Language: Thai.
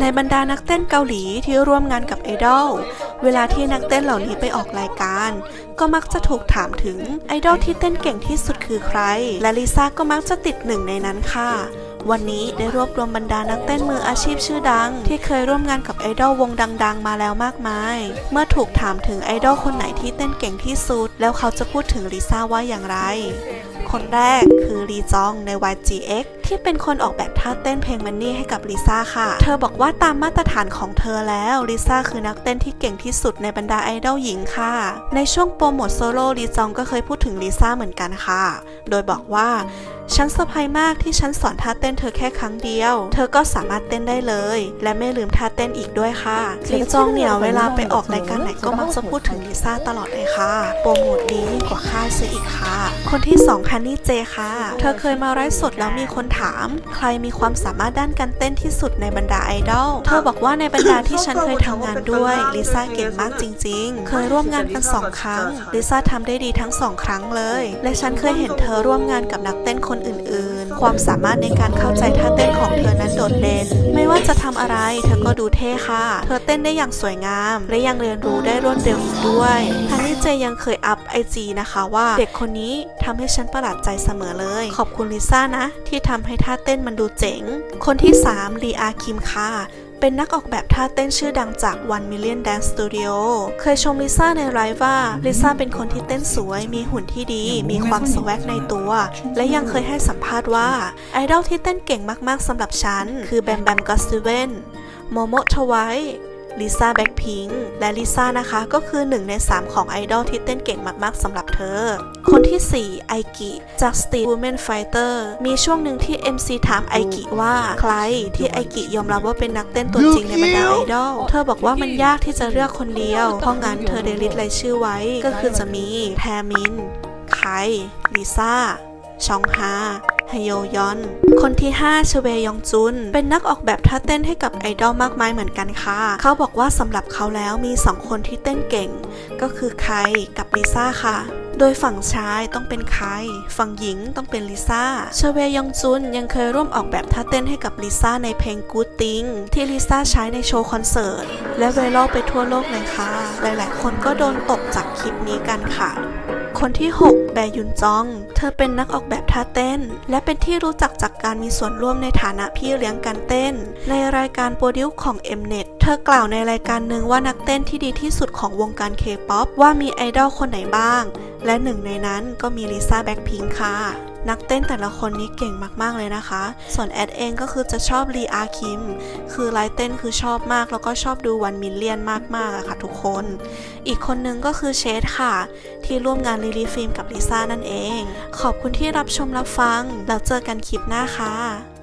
ในบรรดานักเต้นเกาหลีที่ร่วมงานกับไอดอล เวลาที่นักเต้นเหล่านี้ไปออกรายการ ก็มักจะถูกถามถึงไอดอลที่เต้นเก่งที่สุดคือใคร และลิซ่าก็มักจะติดหนึ่งในนั้นค่ะ วันนี้ได้รวบรวมบรรดานักเต้นมืออาชีพชื่อดัง ที่เคยร่วมงานกับไอดอลวงดัง ๆ มาแล้วมากมาย เมื่อถูกถามถึงไอดอลคนไหนที่เต้นเก่งที่สุด แล้วเขาจะพูดถึงลิซ่าว่าอย่างไร คนแรกคือลีจองใน YGX ที่เป็นคนออกแบบท่าเต้นเพลงมันนี่ให้กับลิซ่าค่ะ เธอบอกว่าตามมาตรฐานของเธอแล้วลิซ่าคือนักเต้นที่เก่งที่สุดในบรรดาไอดอลหญิงค่ะ ในช่วงโปรโมทโซโล่ลีจองก็เคยพูดถึงลิซ่าเหมือนกันค่ะ โดยบอกว่า ฉันเซอร์ไพรส์มากที่ฉันสอนท่าเต้นเธอแค่ครั้งเดียว เธอก็สามารถเต้นได้เลย และไม่ลืมท่าเต้นอีกด้วยค่ะลีจองเนี่ยเวลาไปออกรายการไหนก็มักจะพูดถึงลิซ่าตลอดเลยค่ะ โปรโมทดียิ่งกว่าค่ายซื้ออีกค่ะ คนที่2คันนี่เจค่ะ เธอเคยมาไลฟ์สดแล้วมีคนถาม ใครมีความสามารถด้านการเต้นที่สุดในบรรดาไอดอล เธอบอกว่าในบรรดาที่ฉันเคยทำงานด้วยลิซ่าเก่งมากจริง ๆ เคยร่วมงานกันสองครั้งลิซ่าทำได้ดีทั้งสองครั้งเลย และฉันเคยเห็นเธอร่วมงานกับนักเต้นคนอื่นๆ ความสามารถในการเข้าใจท่าเต้นของเธอนั้นโดดเด่น ไม่ว่าจะทำอะไร เธอก็ดูเท่ค่ะ เธอเต้นได้อย่างสวยงาม และยังเรียนรู้ได้รวดเร็วอีกด้วยฮันนี่เจยังเคยอัพไอจีนะคะว่าเด็กคนนี้ทำให้ฉันประหลาดใจเสมอเลย ขอบคุณลิซ่านะ ที่ทำให้ท่าเต้นมันดูเจ๋ง คนที่3ลีอาคิมค่ะ เป็นนักออกแบบท่าเต้นชื่อดังจาก One Million Dance Studio เคยชมลิซ่าในไลฟ์ว่าลิซ่าเป็นคนที่เต้นสวย มีหุ่นที่ดี มีความสวักในตัว และยังเคยให้สัมภาษณ์ว่า ไอดอลที่เต้นเก่งมากๆสำหรับฉัน คือแบมแบมก็สติเวนโมโมทว ลิซ่าแบ็คพิงและลิซ่านะคะก็คือหนึ่งใน 3 ของไอดอลที่เต้นเก่งมากๆสำหรับเธอ คนที่ 4 ไอกิจาก Street Women Fighter มีช่วงหนึ่งที่ MC ถามไอกิว่า ใครที่ไอกิยอมรับว่าเป็นนักเต้นตัวจริงในบรรดาไอดอลเธอบอกว่ามันยากที่จะเลือกคนเดียว เพราะงั้นเธอได้ลิสต์รายชื่อไว้ก็คือจะมีแพรมิน ไคลิซ่าชองฮา ฮโยยอน คนที่ 5 ชเวยองจุน เป็นนักออกแบบท่าเต้นให้กับไอดอลมากมายเหมือนกันค่ะ เขาบอกว่าสำหรับเขาแล้วมี 2 คนที่เต้นเก่ง ก็คือไคกับลิซ่าค่ะ โดยฝั่งชายต้องเป็นไคฝั่งหญิงต้องเป็นลิซ่าชเวยองจุนยังเคยร่วมออกแบบท่าเต้นให้กับลิซ่าในเพลง Good Thing ที่ลิซ่าใช้ในโชว์คอนเสิร์ต และไวรัลไปทั่วโลกเลยค่ะ หลายๆ คนก็โดนตกจากคลิปนี้กันค่ะคนที่ 6 แบยุนจอง เธอเป็นนักออกแบบท่าเต้น และเป็นที่รู้จักจากการมีส่วนร่วมในฐานะพี่เลี้ยงการเต้น ในรายการโปรดิวของ Mnet เธอกล่าวในรายการหนึ่งว่านักเต้นที่ดีที่สุดของวงการ K-POP ว่ามีไอดอลคนไหนบ้าง และหนึ่งในนั้นก็มีลิซ่าแบ็คพิงค่ะ นักเต้นแต่ละคนนี้เก่งมากๆเลยนะคะ ส่วนแอดเองก็คือจะชอบลีอาคิม คือไลฟ์เต้นคือชอบมาก แล้วก็ชอบดูวันมิลเลียนมากๆอะค่ะทุกคน อีกคนนึงก็คือเชดค่ะ ที่ร่วมงานลิลี่ฟิล์มกับลิซ่านั่นเอง ขอบคุณที่รับชมรับฟัง แล้วเจอกันคลิปหน้าค่ะ